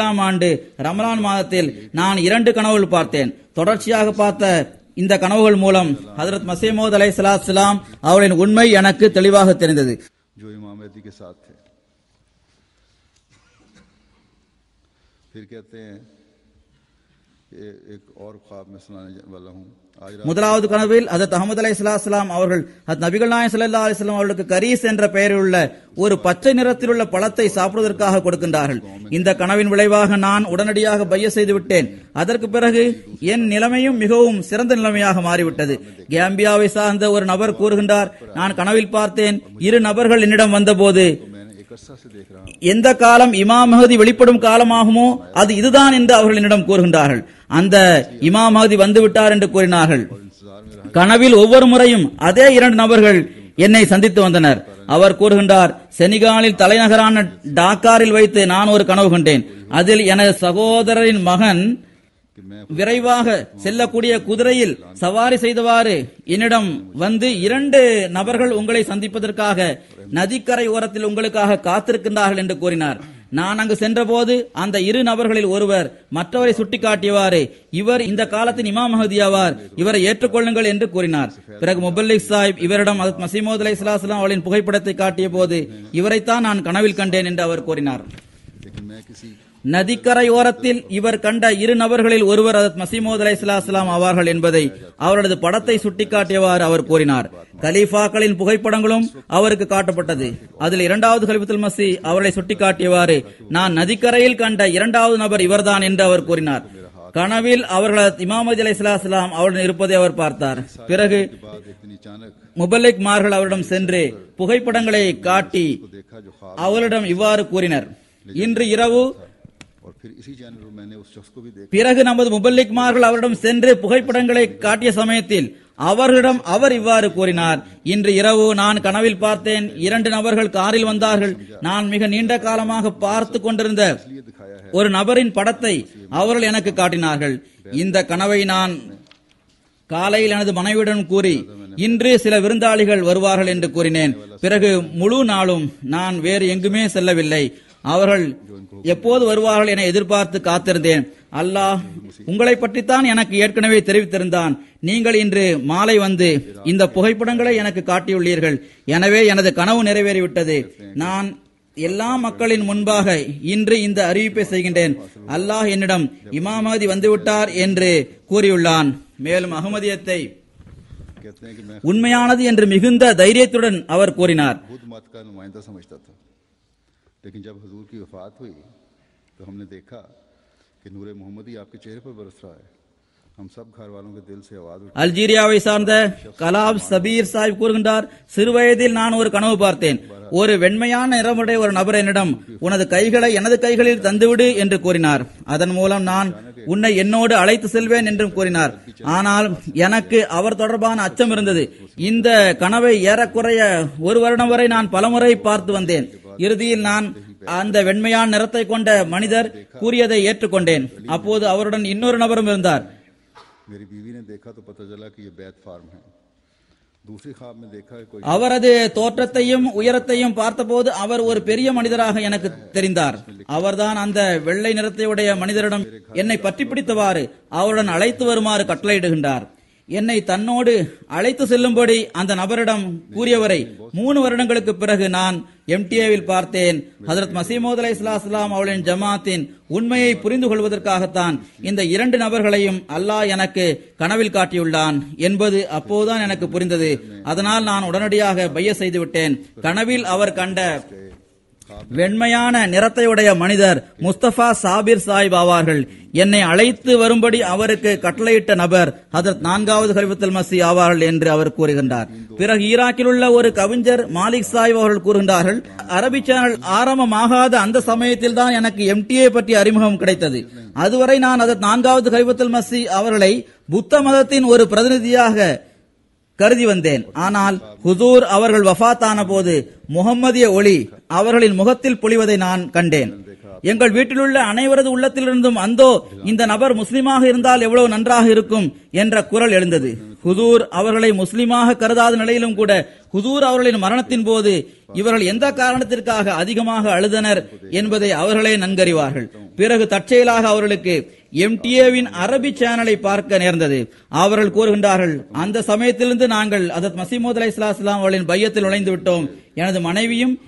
ஆம் ஆண்டு ரமலான் மாதத்தில் நான் இரண்டு கனவுகள் பார்த்தேன் தொடர்ச்சியாக பார்த்த இந்த கனவுகள் மூலம் ஹதரத் மசீமோத் அலை சலாத்துலாம் அவரின் உண்மை எனக்கு தெளிவாக தெரிந்தது जो इमाम मेहदी के साथ थे फिर कहते हैं कि एक और ख्वाब में सुनाने वाला हूँ आज रात முதலாவது கனவில் ஹதரத் அஹமது அலை சலாத்துலாம் அவர்கள் ஹத் நபிகள் நாயகம் ஸல்லல்லாஹு அலைஹி வஸல்லம் அவர்களுக்கு கரீஸ் என்ற பெயரில் உள்ள ஒரு பச்சை நிறத்தில் உள்ள பழத்தை சாப்பிடுவதற்காக கொடுக்கின்றார்கள். இந்த கனவின் விளைவாக நான் உடனடியாக பைய செய்து விட்டேன். அதற்கு பிறகு என் நிலைமையும் மிகவும் சிறந்த நிலைமையாக மாறிவிட்டது. கேம்பியாவை சார்ந்த ஒரு நபர் கூறுகின்றார் நான் கனவில் பார்த்தேன். இரு நபர்கள் என்னிடம் வந்தபோது எந்த காலம் இமாம் மகதி வெளிப்படும் காலமாகுமோ அது இதுதான் என்று அவர்கள் என்னிடம் கூறுகின்றார்கள். அந்த இமாம் மகதி வந்துவிட்டார் என்று கூறினார்கள். கனவில் ஒவ்வொரு முறையும் அதே இரண்டு நபர்கள் என்னை சந்தித்து வந்தனர். அவர் கூறுகின்றார் செனிகாலில் தலைநகரான டாக்காரில் வைத்து நான் ஒரு கனவு கண்டேன். அதில் எனது சகோதரரின் மகன் விரைவாக செல்லக்கூடிய குதிரையில் சவாரி செய்தவாறு என்னிடம் வந்து இரண்டு நபர்கள் உங்களை சந்திப்பதற்காக நதிக்கரை ஓரத்தில் உங்களுக்காக காத்திருக்கின்றார்கள் என்று கூறினார். நான் அங்கு சென்றபோது அந்த இரு நபர்களில் ஒருவர் மற்றவரை சுட்டிக்காட்டியவாறு இவர் இந்த காலத்தின் இமாம் மஹதி ஆவார் இவரை ஏற்றுக்கொள்ளுங்கள் என்று கூறினார். பிறகு முபல்லிக் சாஹிப் இவரிடம் மசீமோத் அலை சலாஹலாம் அவளின் புகைப்படத்தை காட்டிய போது இவரைத்தான் நான் கனவில் கண்டேன் என்று அவர் கூறினார். நதிக்கரையோரத்தில் இவர் கண்ட இரு நபர்களில் ஒருவர் அதத் மசீமோத் அலை இஸ்லாம் ஆவார்கள் என்பதை அவரது படத்தை சுட்டிக்காட்டியவாறு அவர் கூறினார். கலீஃபாக்களின் புகைப்படங்களும் அவருக்கு காட்டப்பட்டது. அதில் இரண்டாவது கலிபத்துல் மசி அவரை சுட்டிக்காட்டியவாறு நான் நதிக்கரையில் கண்ட இரண்டாவது நபர் இவர்தான் என்று அவர் கூறினார். கனவில் அவர்களது இமாமது அலை இஸ்லாம் அவருடன் இருப்பதை அவர் பார்த்தார். பிறகு முபல்லிக் மார்கள் அவரிடம் சென்று புகைப்படங்களை காட்டி அவரிடம் இவ்வாறு கூறினர் இன்று இரவு பிறகு நமது முபல்லிக்மார்கள் அவரிடம் சென்று புகைப்படங்களை காட்டிய சமயத்தில் அவர்களிடம் அவர் இவ்வாறு கூறினார் இன்று இரவு நான் கனவில் பார்த்தேன் இரண்டு நபர்கள் காரில் வந்தார்கள். நான் மிக நீண்ட காலமாக பார்த்து கொண்டிருந்த ஒரு நபரின் படத்தை அவர்கள் எனக்கு காட்டினார்கள். இந்த கனவை நான் காலையில் எனது மனைவியுடன் கூறி இன்று சில விருந்தாளிகள் வருவார்கள் என்று கூறினேன். பிறகு முழு நாளும் நான் வேறு எங்குமே செல்லவில்லை. அவர்கள் எப்போது வருவார்கள் என எதிர்பார்த்து காத்திருந்தேன். அல்லாஹ் உங்களை பற்றித்தான் எனக்கு ஏற்கனவே தெரிவித்திருந்தான். நீங்கள் இன்று மாலை வந்து இந்த புகைப்படங்களை எனக்கு காட்டியுள்ளீர்கள். எனவே எனது கனவு நிறைவேறிவிட்டது. நான் எல்லா மக்களின் முன்பாக இன்று இந்த அறிவிப்பை செய்கின்றேன். அல்லாஹ் என்னிடம் இமாமதி வந்துவிட்டார் என்று கூறியுள்ளான். மேலும் அகமதியத்தை உண்மையானது என்று மிகுந்த தைரியத்துடன் அவர் கூறினார். لیکن جب حضور کی وفات ہوئی تو ہم نے دیکھا کہ نور محمدی آپ کے چہرے پر برس رہا ہے۔ அல்ஜீரியாவை சார்ந்த கலாப் சபீர் சாஹிப் கூறுகின்றார் சிறுவயதில் நான் ஒரு கனவு பார்த்தேன். ஒரு வெண்மையான நிறமுடைய ஒரு நபர் என்னிடம் உனது கைகளை எனது கைகளில் தந்துவிடு என்று கூறினார். அதன் மூலம் நான் உன்னை என்னோடு அழைத்து செல்வேன் என்றும் கூறினார். ஆனால் எனக்கு அவர் தொடர்பான அச்சம் இருந்தது. இந்த கனவை ஏறக்குறைய ஒரு வருடம் வரை நான் பலமுறை பார்த்து வந்தேன். இறுதியில் நான் அந்த வெண்மையான நிறத்தை கொண்ட மனிதர் கூறியதை ஏற்றுக்கொண்டேன். அப்போது அவருடன் இன்னொரு நபரும் இருந்தார். அவரது தோற்றத்தையும் உயரத்தையும் பார்த்தபோது அவர் ஒரு பெரிய மனிதராக எனக்கு தெரிந்தார். அவர்தான் அந்த வெள்ளை நிறத்தையுடைய மனிதரிடம் என்னை பற்றி பிடித்தவாறு அவருடன் அழைத்து வருமாறு கட்டளையிடுகின்றார். என்னை தன்னோடு அழைத்து செல்லும்படி அந்த நபரிடம் கூறியவரை மூணு வருடங்களுக்கு பிறகு நான் எம்டிஏவில் பார்த்தேன். ஹசரத் மசீமோத் அலை இஸ்லாம் அவளின் ஜமாத்தின் உண்மையை புரிந்து கொள்வதற்காகத்தான் இந்த இரண்டு நபர்களையும் அல்லாஹ் எனக்கு கனவில் காட்டியுள்ளான் என்பது அப்போதுதான் எனக்கு புரிந்தது. அதனால் நான் உடனடியாக பைய செய்துவிட்டேன். கனவில் அவர் கண்ட வெண்மையான நிறத்தையுடைய மனிதர் முஸ்தபா சாபிர் சாஹிப் ஆவார்கள். என்னை அழைத்து வரும்படி அவருக்கு கட்டளையிட்ட நபர் அதற்கு நான்காவது கலிபத்துல் மசி ஆவார்கள் என்று அவர் கூறுகின்றார். பிறகு ஈராக்கில் உள்ள ஒரு கவிஞர் மாலிக் சாஹிப் அவர்கள் கூறுகின்றார்கள் அரபி சேனல் ஆரம்பமாகாத அந்த சமயத்தில் தான் எனக்கு எம்டிஏ பற்றி அறிமுகம் கிடைத்தது. அதுவரை நான் அதற்கு நான்காவது கலிபத்துல் மசி அவர்களை புத்த மதத்தின் ஒரு பிரதிநிதியாக கருதி வந்தேன். ஆனால் ஹுசூர் அவர்கள் வஃபாத்தான போது முகம்மதிய ஒளி அவர்களின் முகத்தில் பொழிவதை நான் கண்டேன். எங்கள் வீட்டிலுள்ள அனைவரது உள்ளத்திலிருந்தும் அந்தோ இந்த நபர் முஸ்லிமாக இருந்தால் எவ்வளவு நன்றாக இருக்கும் என்ற குரல் எழுந்தது. ஹுதூர் அவர்களை முஸ்லிமாக கருதாத நிலையிலும் கூட ஹுதூர் அவர்களின் மரணத்தின் போது இவர்கள் எந்த காரணத்திற்காக அதிகமாக அழுதனர் என்பதை அவர்களே நன்கறிவார்கள். பிறகு தற்செயலாக அவர்களுக்கு எம்டிஏவின் அரபி சேனலை பார்க்க நேர்ந்தது. அவர்கள் கூறுகின்றார்கள் அந்த சமயத்திலிருந்து நாங்கள் அதத் மசீமோத் அலி இஸ்லாம் அவர்களின் பையத்தில் நுழைந்து விட்டோம். எனது மனைவியும்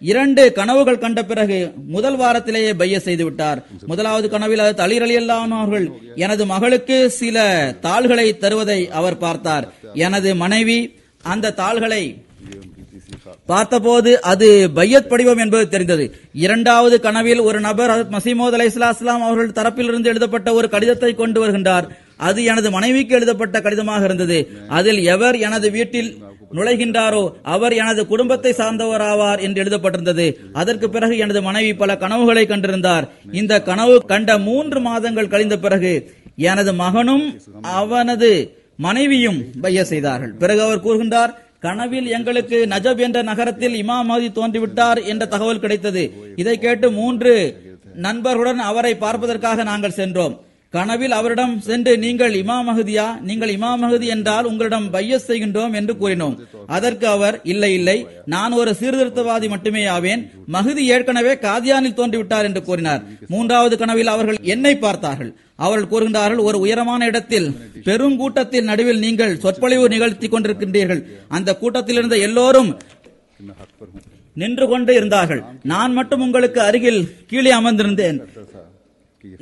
இரண்டு கனவுகள் கண்ட பிறகு முதல் வாரத்திலேயே பைய செய்து விட்டார். முதலாவது கனவில் அது தளிர் அவர்கள் எனது மகளுக்கு சில தாள்களை தருவதை அவர் பார்த்தார். எனது மனைவி அந்த தாள்களை பார்த்தபோது அது பையத் படிவம் என்பது தெரிந்தது. இரண்டாவது கனவில் ஒரு நபர் ஹஜரத் மசீமோத் அலை இஸ்லாம் அவர்கள் தரப்பிலிருந்து எழுதப்பட்ட ஒரு கடிதத்தை கொண்டு வருகின்றார். அது எனது மனைவிக்கு எழுதப்பட்ட கடிதமாக இருந்தது. அதில் எவர் எனது வீட்டில் நுழைகின்றாரோ அவர் எனது குடும்பத்தை சார்ந்தவராவார் என்று எழுதப்பட்டிருந்தது. அதற்கு பிறகு எனது மனைவி பல கனவுகளை கண்டிருந்தார். இந்த கனவு கண்ட மூன்று மாதங்கள் கழிந்த பிறகு எனது மகனும் அவனது மனைவியும் பைய செய்தார்கள். பிறகு அவர் கூறுகின்றார் கனவில் எங்களுக்கு நஜப் என்ற நகரத்தில் இமாம் மஹதி தோன்றிவிட்டார் என்ற தகவல் கிடைத்தது. இதை கேட்டு மூன்று நண்பர்களுடன் அவரை பார்ப்பதற்காக நாங்கள் சென்றோம். கனவில் அவரிடம் சென்று நீங்கள் இமா மகதியா நீங்கள் இமா மகதி என்றால் உங்களிடம் பையஸ் செய்கின்றோம் என்று கூறினோம். அதற்கு அவர் இல்லை இல்லை நான் ஒரு சீர்திருத்தவாதி மட்டுமே ஆவேன். மகதி ஏற்கனவே காதியானில் தோன்றிவிட்டார் என்று கூறினார். மூன்றாவது கனவில் அவர்கள் என்னை பார்த்தார்கள். அவர்கள் கூறுகின்றார்கள் ஒரு உயரமான இடத்தில் பெரும் கூட்டத்தில் நடுவில் நீங்கள் சொற்பொழிவு நிகழ்த்தி கொண்டிருக்கின்றீர்கள். அந்த கூட்டத்தில் இருந்த எல்லோரும் நின்று கொண்டு இருந்தார்கள். நான் மட்டும் உங்களுக்கு அருகில் கீழே அமர்ந்திருந்தேன்.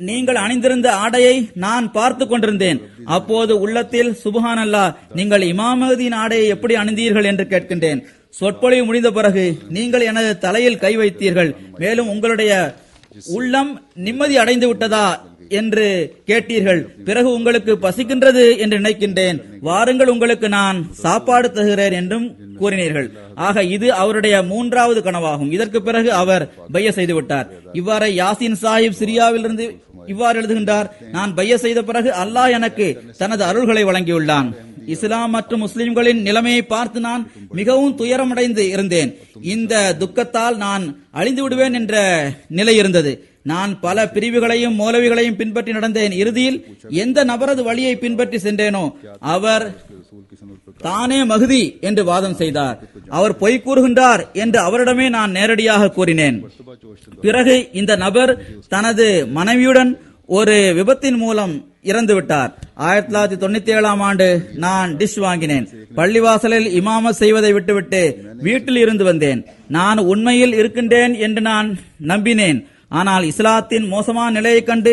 நீங்கள் அணிந்திருந்த ஆடையை நான் பார்த்து கொண்டிருந்தேன். அப்போது உள்ளத்தில் சுபஹான் அல்லாஹ் நீங்கள் இமாமதியின் ஆடையை எப்படி அணிந்தீர்கள்? என்று கேட்கின்றேன். சொற்பொழிவு முடிந்த பிறகு நீங்கள் எனது தலையில் கை வைத்தீர்கள். மேலும் உங்களுடைய உள்ளம் நிம்மதி அடைந்து விட்டதா? என்று கேட்டீர்கள். பிறகு உங்களுக்கு பசிக்கின்றது என்று நினைக்கின்றேன். வாருங்கள் உங்களுக்கு நான் சாப்பாடு தருகிறேன் என்றும் கூறினீர்கள். ஆக இது அவருடைய மூன்றாவது கனவாகும். இதற்கு பிறகு அவர் பைய செய்து விட்டார் இவ்வாறு யாசின் சாஹிப் சிரியாவிலிருந்து இவ்வாறு எழுதுகின்றார் நான் பைய செய்த பிறகு அல்லாஹ் எனக்கு தனது அருள்களை வழங்கியுள்ளான். இஸ்லாம் மற்றும் முஸ்லிம்களின் நிலைமையை பார்த்து நான் மிகவும் துயரமடைந்து இருந்தேன். இந்த துக்கத்தால் நான் அழிந்து விடுவேன் என்ற நிலை இருந்தது. நான் பல பிரிவுகளையும் மூலவிகளையும் பின்பற்றி நடந்தேன். இறுதியில் எந்த நபரது வழியை பின்பற்றி சென்றேனோ அவர் தானே மகுதி என்று வாதம் செய்தார். அவர் பொய் கூறுகின்றார் என்று அவரிடமே நான் நேரடியாக கூறினேன். பிறகு இந்த நபர் தனது மனைவியுடன் ஒரு விபத்தின் மூலம் இறந்துவிட்டார். ஆயிரத்தி தொள்ளாயிரத்தி தொண்ணூத்தி ஏழாம் ஆண்டு நான் டிஷ் வாங்கினேன். பள்ளிவாசலில் இமாம செய்வதை விட்டுவிட்டு வீட்டில் இருந்து வந்தேன். நான் உண்மையில் இருக்கின்றேன் என்று நான் நம்பினேன். ஆனால் இஸ்லாத்தின் மோசமான நிலையை கண்டு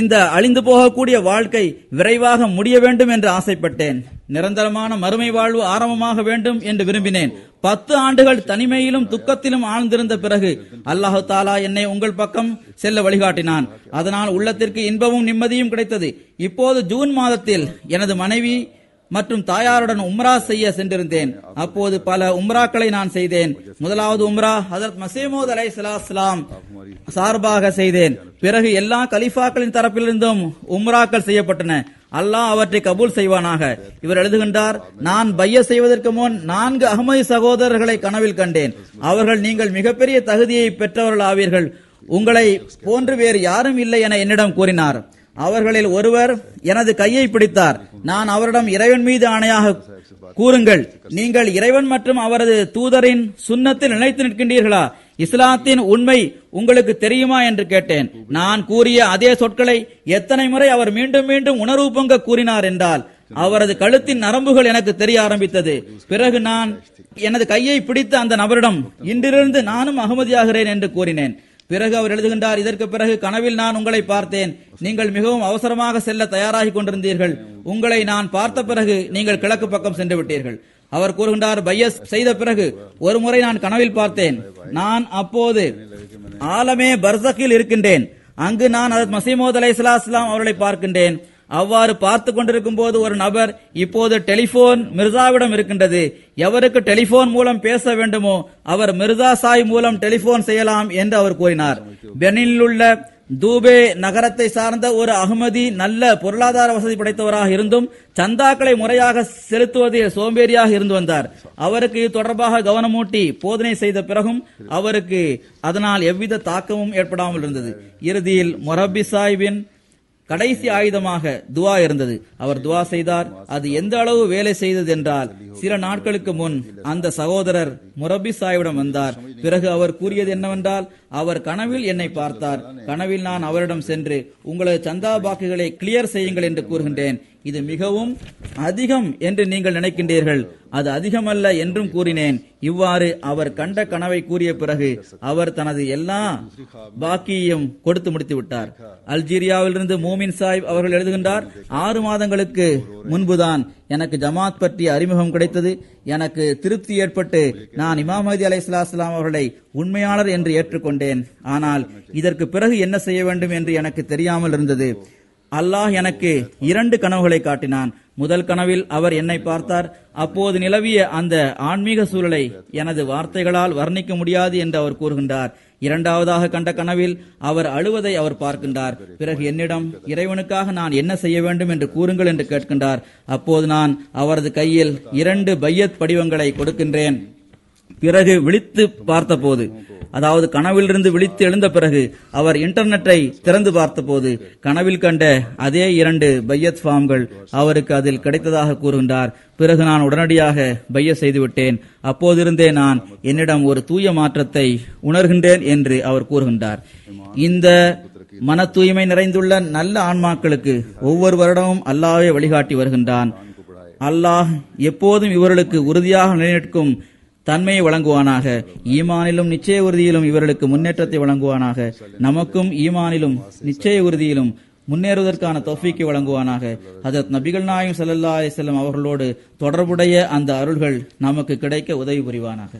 இந்த அழிந்து போகக்கூடிய வாழ்க்கை விரைவாக முடிய வேண்டும் என்று ஆசைப்பட்டேன். நிரந்தரமான மறுமை வாழ்வு ஆரம்பமாக வேண்டும் என்று விரும்பினேன். பத்து ஆண்டுகள் தனிமையிலும் துக்கத்திலும் ஆழ்ந்திருந்த பிறகு அல்லாஹு தாலா என்னை உங்கள் பக்கம் செல்ல வழிகாட்டினான். அதனால் உள்ளத்திற்கு இன்பமும் நிம்மதியும் கிடைத்தது. இப்போது ஜூன் மாதத்தில் எனது மனைவி மற்றும் தாயாருடன் உம்ரா செய்ய சென்றிருந்தேன். அப்போது பல உம்ராக்களை நான் செய்தேன். முதலாவது உம்ரா ஹசரத் மசீமோத் அலை சலாஸ்லாம் சார்பாக செய்தேன். பிறகு எல்லா கலிஃபாக்களின் தரப்பிலிருந்தும் உம்ராக்கள் செய்யப்பட்டன. அல்லாஹ் அவற்றை கபூல் செய்வானாக. இவர் எழுதுகின்றார் நான் பைய செய்வதற்கு முன் நான்கு அகமதி சகோதரர்களை கனவில் கண்டேன். அவர்கள் நீங்கள் மிகப்பெரிய தகுதியை பெற்றவர்கள் ஆவீர்கள் உங்களை போன்று வேறு யாரும் இல்லை என என்னிடம் கூறினார். அவர்களில் ஒருவர் எனது கையை பிடித்தார். நான் அவரிடம் இறைவன் மீது ஆணையாக கூறுங்கள். நீங்கள் இறைவன் மற்றும் அவரது தூதரின் சுண்ணத்தில் நிலைத்து நிற்கின்றீர்களா? இஸ்லாத்தின் உண்மை உங்களுக்கு தெரியுமா என்று கேட்டேன். நான் கூறிய அதே சொற்களை எத்தனை முறை அவர் மீண்டும் மீண்டும் உணர்வு பொங்க கூறினார் என்றால் அவரது கழுத்தின் நரம்புகள் எனக்கு தெரிய ஆரம்பித்தது. பிறகு நான் எனது கையை பிடித்த அந்த நபரிடம் இன்றிலிருந்து நானும் அகமதியாகிறேன் என்று கூறினேன். பிறகு அவர் எழுதுகின்றார் இதற்கு பிறகு கனவில் நான் உங்களை பார்த்தேன். நீங்கள் மிகவும் அவசரமாக செல்ல தயாராகி கொண்டிருந்தீர்கள். உங்களை நான் பார்த்த பிறகு நீங்கள் கிழக்கு பக்கம் சென்று விட்டீர்கள். அவர் கூறுகின்றார் பையஸ் செய்த பிறகு ஒரு முறை நான் கனவில் பார்த்தேன். நான் அப்போது ஆலமே பர்சக்கில் இருக்கின்றேன். அங்கு நான் அதத் மசீமோத் அலை இஸ்லாம் அவர்களை பார்க்கின்றேன். அவ்வாறு பார்த்து கொண்டிருக்கும் போது ஒரு நபர் இப்போது டெலிபோன் மிர்சாவிடம் இருக்கின்றது. எவருக்கு டெலிபோன் மூலம் பேச வேண்டுமோ அவர் மிர்சா சாய் மூலம் டெலிபோன் செய்யலாம் என்று அவர் கூறினார். பெனில் உள்ள தூபே நகரத்தை சார்ந்த ஒரு அகமதி நல்ல பொருளாதார வசதி படைத்தவராக இருந்தும் சந்தாக்களை முறையாக செலுத்துவதில் சோம்பேறியாக இருந்து வந்தார். அவருக்கு இது தொடர்பாக கவனமூட்டி போதனை செய்த பிறகும் அவருக்கு அதனால் எவ்வித தாக்கமும் ஏற்படாமல் இருந்தது. இறுதியில் மொரபி சாஹிபின் கடைசி ஆயுதமாக துவா இருந்தது. அவர் துவா செய்தார். அது எந்த அளவு வேலை செய்தது என்றால் சில நாட்களுக்கு முன் அந்த சகோதரர் முரபி சாயிடம் வந்தார். பிறகு அவர் கூறியது என்னவென்றால் அவர் கனவில் என்னை பார்த்தார். கனவில் நான் அவரிடம் சென்று உங்களது சந்தா பாக்குகளை கிளியர் செய்யுங்கள் என்று கூறுகின்றேன். இது மிகவும் அதிகம் என்று நீங்கள் நினைக்கின்றீர்கள். அது அதிகமல்ல என்றும் கூறினேன். இவ்வாறு அவர் கண்ட கனவை கூறிய பிறகு அவர் தனது எல்லா பாக்கியையும் கொடுத்து முடித்து விட்டார் அல்ஜீரியாவிலிருந்து மூமின் சாஹிப் அவர்கள் எழுதுகின்றார் ஆறு மாதங்களுக்கு முன்புதான் எனக்கு ஜமாத் பற்றிய அறிமுகம் கிடைத்தது. எனக்கு திருப்தி ஏற்பட்டு நான் இமாம் மஹதி அலை அவர்களை உண்மையாளர் என்று ஏற்றுக்கொண்டேன். ஆனால் இதற்கு பிறகு என்ன செய்ய வேண்டும் என்று எனக்கு தெரியாமல் இருந்தது. அல்லாஹ் எனக்கு இரண்டு கனவுகளை காட்டினான். முதல் கனவில் அவர் என்னை பார்த்தார். அப்போது நிலவிய அந்த ஆன்மீக சூழலை எனது வார்த்தைகளால் வர்ணிக்க முடியாது என்று அவர் கூறுகின்றார். இரண்டாவதாக கண்ட கனவில் அவர் அழுவதை அவர் பார்க்கின்றார். பிறகு என்னிடம் இறைவனுக்காக நான் என்ன செய்ய வேண்டும் என்று கூறுங்கள் என்று கேட்கின்றார். அப்போது நான் அவரது கையில் இரண்டு பையத் படிவங்களை கொடுக்கின்றேன். பிறகு விழித்து பார்த்தபோது அதாவது கனவிலிருந்து விழித்து எழுந்த பிறகு அவர் இன்டர்நெட்டை திறந்து பார்த்தபோது கனவில் கண்ட அதே இரண்டு பையத் ஃபார்ம்கள் அவருக்கு அதில் கிடைத்ததாக கூறுகின்றார். பிறகு நான் உடனடியாக பைய செய்துவிட்டேன் அப்போதிருந்தே நான் என்னிடம் ஒரு தூய மாற்றத்தை உணர்கின்றேன் என்று அவர் கூறுகின்றார். இந்த மன தூய்மை நிறைந்துள்ள நல்ல ஆன்மாக்களுக்கு ஒவ்வொரு வருடமும் அல்லாவே வழிகாட்டி வருகின்றான். அல்லாஹ் எப்போதும் இவர்களுக்கு உறுதியாக நிலைநிற்கும் தன்மையை வழங்குவானாக ஈமானிலும் நிச்சய உறுதியிலும் இவர்களுக்கு முன்னேற்றத்தை வழங்குவானாக நமக்கும் ஈமானிலும் நிச்சய உறுதியிலும் முன்னேறுவதற்கான தௌஃபீக்கை வழங்குவானாக ஹஜரத் நபிகள் நாயம் ஸல்லல்லாஹு அலைஹி வஸல்லம் அவர்களோடு தொடர்புடைய அந்த அருள்கள் நமக்கு கிடைக்க உதவி புரிவானாக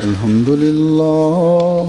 الحمد لله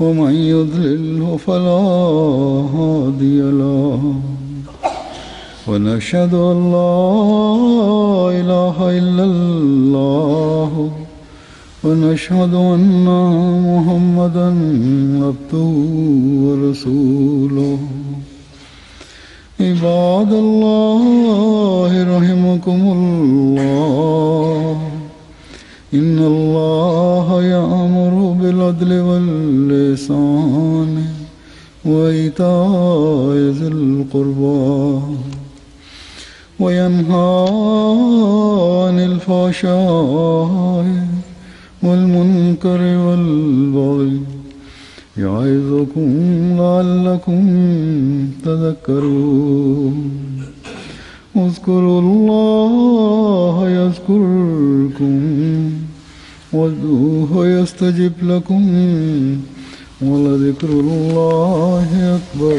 ومن يضلله فلا هادي له. ونشهد أن لا إله إلا الله. ونشهد أن محمدا عبده ورسوله. عباد الله رحمكم الله. إن الله يأمر بالعدل واللسان وإيتاء ذي القربى وينهى عن الفحشاء والمنكر والبغي يعظكم لعلكم تذكرون. اذكروا الله يذكركم وادعوه يستجب لكم ولذكر الله أكبر.